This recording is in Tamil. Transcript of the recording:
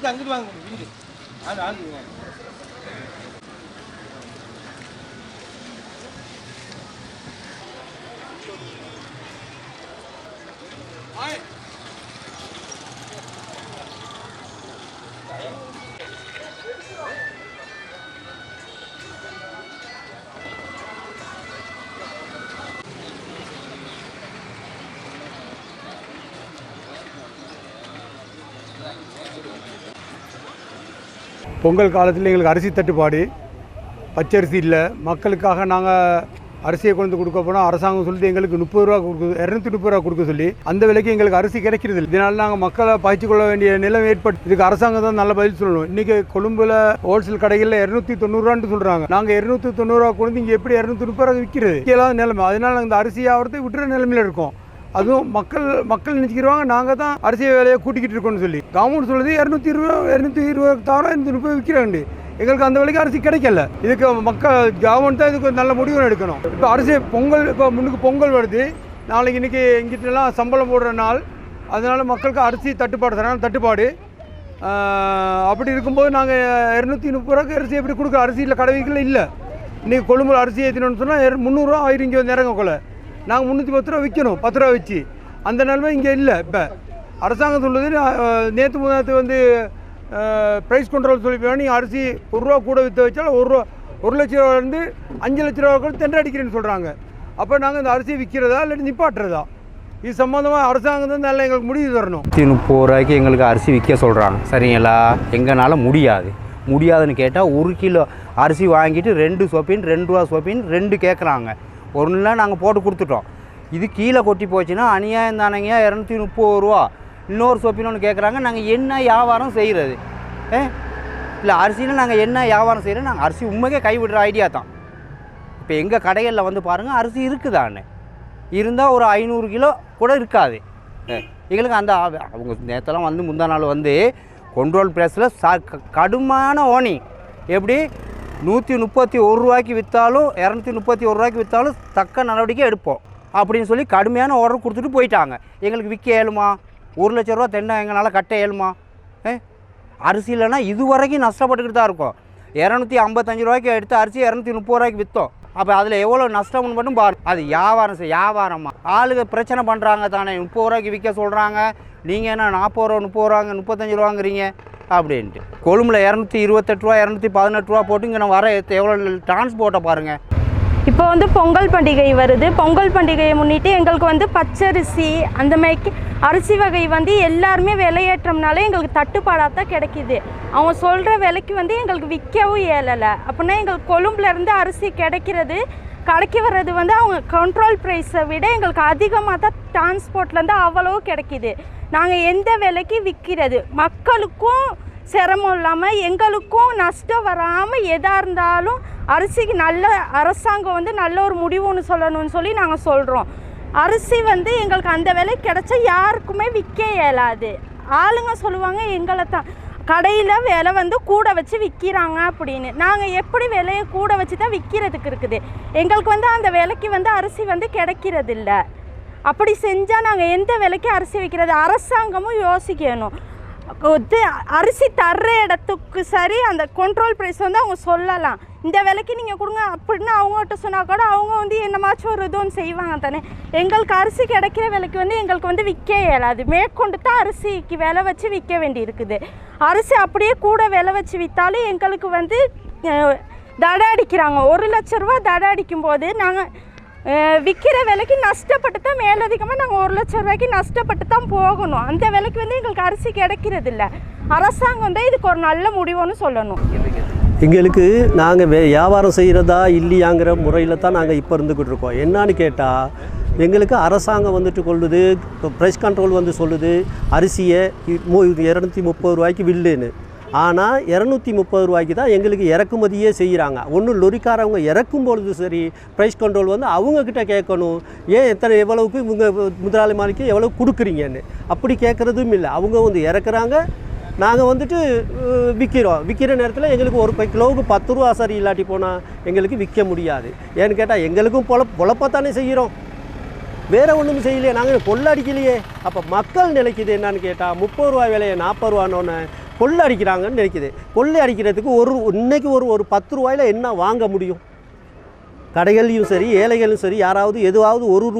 இதுக்கு அங்கிட்டு வாங்க இங்கிட்டு ஆண்டு ஆண்டு ஆண்டுங்க பொங்கல் காலத்தில் எங்களுக்கு அரிசி தட்டுப்பாடு. பச்சரிசி இல்லை. மக்களுக்காக நாங்கள் அரிசியை கொண்டு வந்து கொடுக்க போனால் அரசாங்கம் சொல்லிட்டு எங்களுக்கு முப்பது ரூபா கொடுக்க இரநூத்தி முப்பது ரூபா கொடுக்க சொல்லி அந்த விலைக்கு எங்களுக்கு அரிசி கிடைக்கிறது இதனால் நாங்கள் மக்களை பாய்ச்சி கொள்ள வேண்டிய நிலைமை ஏற்பட்டு இதுக்கு அரசாங்கம் தான் நல்ல பதில் சொல்லணும். இன்றைக்கி கொழும்புல ஹோல்சேல் கடைகளில் இரநூத்தி தொண்ணூறுரூவான்னு சொல்கிறாங்க நாங்கள் இரநூத்தி தொண்ணூறுரூவா கொண்டு இங்கே எப்படி இரநூத்தி முப்பது ரூபா விற்கிறது விற்கலாத நிலைமை. அதனால் நாங்கள் இந்த அரிசி ஆகிறத விட்டுற நிலைமையில் இருக்கோம். அதுவும் மக்கள் மக்கள் நினச்சிக்கிறவாங்க நாங்கள் தான் அரிசி வேலையை கூட்டிக்கிட்டு இருக்கோம்னு சொல்லி. கவர்மெண்ட் சொல்லுது இரநூத்தி இருபது இரநூத்தி இருபது தவிர இரநூத்தி முப்பது விற்கிறாங்க. எங்களுக்கு அந்த விலைக்கு அரிசி கிடைக்கல. இதுக்கு மக்கள் கவர்மெண்ட் தான் இதுக்கு நல்ல முடிவு எடுக்கணும். இப்போ அரிசி பொங்கல் இப்போ முன்னுக்கு பொங்கல் வருது. நாளைக்கு இன்றைக்கி எங்கிட்டலாம் சம்பளம் போடுற நாள். அதனால் மக்களுக்கு அரிசி தட்டுப்பாடு தரான தட்டுப்பாடு. அப்படி இருக்கும்போது நாங்கள் இரநூத்தி முப்பது ரூபாய்க்கு அரிசி எப்படி கொடுக்குற அரிசியில் கடவைகள் இல்லை. இன்றைக்கி கொழும்பு அரிசி ஏற்றினோன்னு சொன்னால் முந்நூறுரூவா ஆயிரம் இங்கே வந்து இறங்க கொலை நாங்கள் முந்நூற்றி பத்து ரூபா விற்கணும் பத்து ரூபா வச்சு. அந்த நிலைமை இங்கே இல்லை. இப்போ அரசாங்கம் சொல்லுது நேற்று நேற்று வந்து ப்ரைஸ் கண்ட்ரோல் சொல்லி நீங்கள் அரிசி ஒரு ரூபா கூட விற்று வச்சாலும் ஒரு ரூபா ஒரு லட்ச ரூபாலேருந்து அஞ்சு லட்ச ரூபா கூட தெண்டை அடிக்கிறேன்னு சொல்கிறாங்க அப்போ நாங்கள் இந்த அரிசியை விற்கிறதா இல்லாட்டி நிப்பாட்டுறதா? இது சம்மந்தமாக அரசாங்கம் தான் நல்லா எங்களுக்கு முடிவு தரணும். நூற்றி முப்பது ரூபாய்க்கு எங்களுக்கு அரிசி விற்க சொல்கிறாங்க சரிங்களா? எங்களால் முடியாது. முடியாதுன்னு கேட்டால் ஒரு கிலோ அரிசி வாங்கிட்டு ரெண்டு சோப்பின் ரெண்டு ரூபா சோப்பின் ரெண்டு கேட்குறாங்க ஒன்றுலாம் நாங்கள் போட்டு கொடுத்துட்டோம். இது கீழே கொட்டி போச்சுன்னா அநியாயம் தானேங்க இரநூத்தி முப்பது ரூபா. இன்னொரு சோப்பின்னு ஒன்று கேட்குறாங்க நாங்கள் என்ன வியாபாரம் செய்கிறது ஏ? இல்லை அரிசியில் நாங்கள் என்ன வியாபாரம் செய்கிறோம் நாங்கள் அரிசி உண்மைக்கே கைவிடுற ஐடியா தான். இப்போ எங்கள் கடைகளில் வந்து பாருங்கள் அரிசி இருக்குதான்னு. இருந்தால் ஒரு ஐநூறு கிலோ கூட இருக்காது. எங்களுக்கு அந்த அவங்க நேற்றெல்லாம் வந்து முந்தா நாள் வந்து கொண்ட்ரோல் பிளேஸில் ச க- ஓனி எப்படி? நூற்றி முப்பத்தி ஒரு ரூபாய்க்கு விற்றாலும் இரநூத்தி முப்பத்தி ஒரு ரூபாய்க்கு விற்றாலும் தக்க நடவடிக்கை எடுப்போம். அப்படின்னு சொல்லி கடுமையான ஆர்டர் கொடுத்துட்டு போயிட்டாங்க. எங்களுக்கு விற்க இயலுமா? ஒரு லட்ச ரூபா தென்னை எங்களால் கட்ட இயலுமா? ஏ? அரிசி இல்லைன்னா இது வரைக்கும் நஷ்டப்பட்டுக்கிட்டு தான் இருக்கும். இரநூத்தி ஐம்பத்தஞ்சு ரூபாய்க்கு எடுத்து அரிசி இரநூத்தி முப்பது ரூபாய்க்கு விற்றோம் அப்போ அதில் எவ்வளோ நஷ்டம்னு மட்டும் பாரு. அது வியாபாரம் சார் வியாபாரமாக ஆளுங்க பிரச்சனை பண்ணுறாங்க தானே. முப்பது ரூபாய்க்கு விற்க சொல்கிறாங்க நீங்கள் என்ன நாற்பது ரூபா முப்பது ரூபாங்க முப்பத்தஞ்சு ரூபாங்கிறீங்க. அப்படின்ட்டு. கொழும்புல இரநூத்தி இருபத்தெட்டு ரூபா இரநூத்தி பதினெட்டு ரூபா போட்டு இங்கே நான் வர எவ்வளோ டிரான்ஸ்போர்ட்டை பாருங்கள் இப்போ வந்து பொங்கல் பண்டிகை வருது. பொங்கல் பண்டிகையை முன்னிட்டு எங்களுக்கு வந்து பச்சரிசி அந்த மாதிரி அரிசி வகை வந்து எல்லாருமே விலையேற்றம்னால எங்களுக்கு தட்டுப்பாடாக தான் கிடைக்கிது. அவங்க சொல்கிற விலைக்கு வந்து எங்களுக்கு விற்கவும் இயலலை. அப்படின்னா எங்களுக்கு கொழும்புலேருந்து அரிசி கிடைக்கிறது கடைக்கு வர்றது வந்து அவங்க கண்ட்ரோல் ப்ரைஸை விட எங்களுக்கு அதிகமாக தான் டிரான்ஸ்போர்ட்லேருந்து அவ்வளோ கிடைக்கிது. நாங்கள் எந்த விலைக்கு விற்கிறது மக்களுக்கும் சிரமம் இல்லாமல் எங்களுக்கும் நஷ்டம் வராமல் எதாக இருந்தாலும் அரிசிக்கு நல்ல அரசாங்கம் வந்து நல்ல ஒரு முடிவுன்னு சொல்லணும்னு சொல்லி நாங்கள் சொல்கிறோம் அரிசி வந்து எங்களுக்கு அந்த விலை கிடைச்சா யாருக்குமே விற்க இயலாது. ஆளுங்க சொல்லுவாங்க எங்களை தான். கடையில் விலை வந்து கூட வச்சு விற்கிறாங்க அப்படின்னு. நாங்கள் எப்படி விலையை கூட வச்சு தான் விற்கிறதுக்கு இருக்குது. எங்களுக்கு வந்து அந்த விலைக்கு வந்து அரிசி வந்து கிடைக்கிறதில்ல. அப்படி செஞ்சால் நாங்கள் எந்த விலைக்கு அரிசி விற்கிறது அரசாங்கமும் யோசிக்கணும். இது அரிசி தர்ற இடத்துக்கு சரி அந்த கண்ட்ரோல் ப்ரைஸ் வந்து அவங்க சொல்லலாம். இந்த விலைக்கு நீங்கள் கொடுங்க அப்படின்னு அவங்ககிட்ட சொன்னால் கூட அவங்க வந்து என்னமாச்சும் ஒரு இதுவும் செய்வாங்க தானே. எங்களுக்கு அரிசி கிடைக்கிற விலைக்கு வந்து எங்களுக்கு வந்து விற்க இயலாது. மேற்கொண்டு தான் அரிசிக்கு விலை வச்சு விற்க வேண்டி இருக்குது அரிசி அப்படியே கூட விலை வச்சு விற்றாலும் எங்களுக்கு வந்து தடை அடிக்கிறாங்க. ஒரு லட்ச ரூபா தடை அடிக்கும்போது நாங்கள் விற்கிற விலைக்கு நஷ்டப்பட்டு தான் மேலதிகமாக நாங்கள் ஒரு லட்சம் ரூபாய்க்கு நஷ்டப்பட்டு தான் போகணும் அந்த விலைக்கு வந்து எங்களுக்கு அரிசி கிடைக்கிறது இல்லை அரசாங்கம் தான் இதுக்கு ஒரு நல்ல முடிவுன்னு சொல்லணும் எங்களுக்கு நாங்கள் வே வியாபாரம் செய்கிறதா இல்லையாங்கிற முறையில் தான் நாங்கள் இப்போ இருந்துக்கிட்டு இருக்கோம் என்னான்னு கேட்டால் எங்களுக்கு அரசாங்கம் வந்துட்டு கொள்ளுது ப்ரைஸ் கண்ட்ரோல் வந்து சொல்லுது அரிசியை இரநூத்தி முப்பது ரூபாய்க்கு வில்லுன்னு ஆனால் இரநூத்தி முப்பது ரூபாய்க்கு தான் எங்களுக்கு இறக்குமதியே செய்கிறாங்க ஒன்றும் லொரிக்காரவங்க இறக்கும் பொழுது சரி ப்ரைஸ் கண்ட்ரோல் வந்து அவங்கக்கிட்ட கேட்கணும். ஏன் எத்தனை எவ்வளவுக்கு இவங்க முதலாளி மாளிகை எவ்வளோ கொடுக்குறீங்கன்னு? அப்படி கேட்குறதும் இல்லை. அவங்க வந்து இறக்குறாங்க. நாங்கள் வந்துட்டு விற்கிறோம் விற்கிற நேரத்தில் எங்களுக்கு ஒரு பை- கிலோவுக்கு பத்து ரூபா சரி இல்லாட்டி போனால் எங்களுக்கு விற்க முடியாது. ஏன்னு கேட்டால் எங்களுக்கும் பொழ பொழப்பத்தானே செய்கிறோம் வேறு ஒன்றும் செய்யலையே. நாங்கள் கொள்ளடிக்கலையே அப்போ மக்கள் நிலைக்குது என்னன்னு கேட்டால் முப்பது ரூபா விலையை நாற்பது ரூபானோன்னு கொள்ளை அடிக்கிறாங்கன்னு நினைக்குது. கொள்ளை அடிக்கிறதுக்கு ஒரு இன்னைக்கு ஒரு ஒரு பத்து ரூபாயில் என்ன வாங்க முடியும்? கடைகள்லையும் சரி ஏழைகளும் சரி யாராவது எதுவாவது ஒரு ரூ